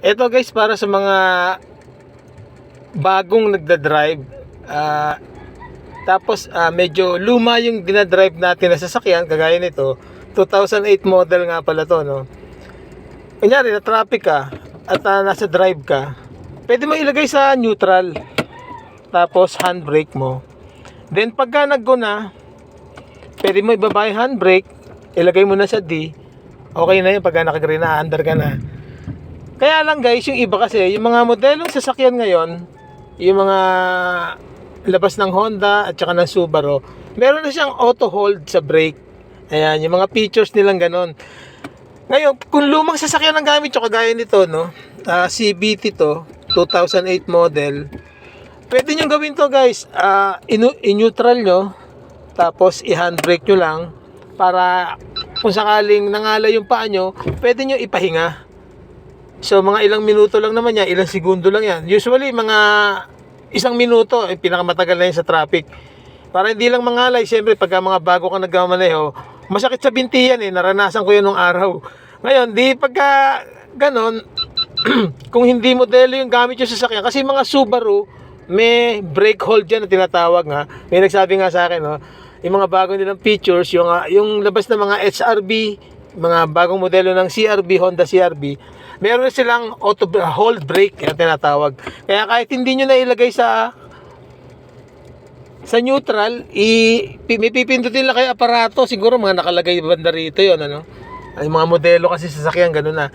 Ito guys, para sa mga bagong nagda-drive. ah, tapos ah, medyo luma yung dinadrive natin na sasakyan, kagaya nito. 2008 model nga pala to, no? Kunyari, na traffic ka at ah, nasa drive ka, pwede mo ilagay sa neutral. Tapos handbrake mo. Then pagka nag-go na, pwede mo ibaba yung handbrake, ilagay mo na sa D. Okay na yun pagka nakagreen na, under ka na. Kaya lang guys, yung iba kasi, yung mga modelong sasakyan ngayon, yung mga labas ng Honda at saka ng Subaru, meron na siyang auto hold sa brake. Ayan, yung mga features nilang ganon. Ngayon, kung lumang sasakyan ang gamit nyo, kagaya nito, no? Ah, CBT to, 2008 model. Pwede nyo gawin to guys, ah, inu- in-neutral nyo, tapos i-handbrake nyo lang, para kung sakaling nangalay yung paa nyo, pwede nyo ipahinga. So mga ilang minuto lang naman yan, ilang segundo lang yan. Usually mga isang minuto, eh, pinakamatagal na yan sa traffic. Para hindi lang mangalay, siyempre pagka mga bago ka nagmamaneho, masakit sa binti yan eh, naranasan ko yun nung araw. Ngayon, di pagka ganon, kung hindi modelo yung gamit yung sasakyan, kasi mga Subaru, may brake hold yan na tinatawag nga. May nagsabi nga sa akin, no, yung mga bago nilang features, yung, ah, yung labas ng mga HRB, mga bagong modelo ng CRB, Honda CRB, meron silang auto hold brake yung tinatawag. Kaya kahit hindi nyo na ilagay sa sa neutral, i may pipindutin lang kayo aparato, siguro mga nakalagay banda rito 'yon ano. Ay mga modelo kasi sasakyan ganun na.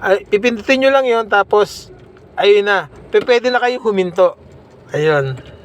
Ay, pipindutin nyo lang 'yon tapos ayun na. Pwede na kayo huminto. Ayun.